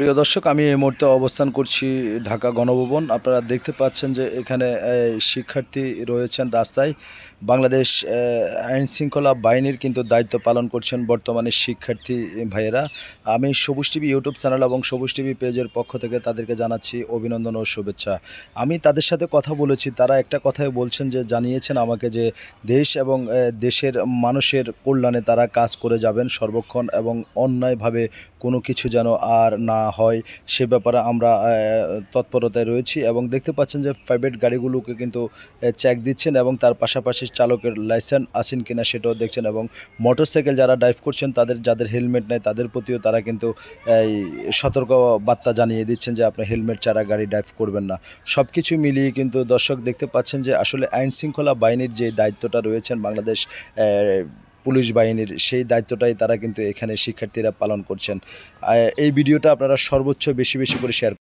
প্রিয় দর্শক, আমি এই মুহূর্তে অবস্থান করছি ঢাকা গণভবন। আপনারা দেখতে পাচ্ছেন যে এখানে শিক্ষার্থী রয়েছেন রাস্তায়। বাংলাদেশ আইন শৃঙ্খলা বাহিনীর কিন্তু দায়িত্ব পালন করছেন বর্তমানে শিক্ষার্থী ভাইয়েরা। আমি সবুজ টিভি ইউটিউব চ্যানেল এবং সবুজ টিভি পেজের পক্ষ থেকে তাদেরকে জানাচ্ছি অভিনন্দন ও শুভেচ্ছা। আমি তাদের সাথে কথা বলেছি, তারা একটা কথাই বলছেন যে, জানিয়েছেন আমাকে যে দেশ এবং দেশের মানুষের কল্যাণে তারা কাজ করে যাবেন সর্বক্ষণ এবং অন্যায়ভাবে কোনো কিছু যেন আর না হয়, সে ব্যাপারে আমরা তৎপরতায় রয়েছি এবং দেখতে পাচ্ছেন যে প্রাইভেট গাড়িগুলোকে কিন্তু চেক দিচ্ছেন এবং তার পাশাপাশি চালকের লাইসেন্স আছেন কিনা সেটাও দেখছেন এবং মোটরসাইকেল যারা ড্রাইভ করছেন, তাদের, যাদের হেলমেট নেয় তাদের প্রতিও তারা কিন্তু, এই, সতর্ক বার্তা জানিয়ে দিচ্ছেন যে আপনি হেলমেট ছাড়া গাড়ি ড্রাইভ করবেন না। সব কিছু মিলিয়ে কিন্তু দর্শক দেখতে পাচ্ছেন যে আসলে আইন শৃঙ্খলা বাহিনীর যে দায়িত্বটা রয়েছেন বাংলাদেশ পুলিশ বাহিনীর সেই দায়িত্বটাই তারা কিন্তু এখানে শিক্ষার্থীরা পালন করছেন। এই ভিডিওটা আপনারা সর্বোচ্চ বেশি বেশি করে শেয়ার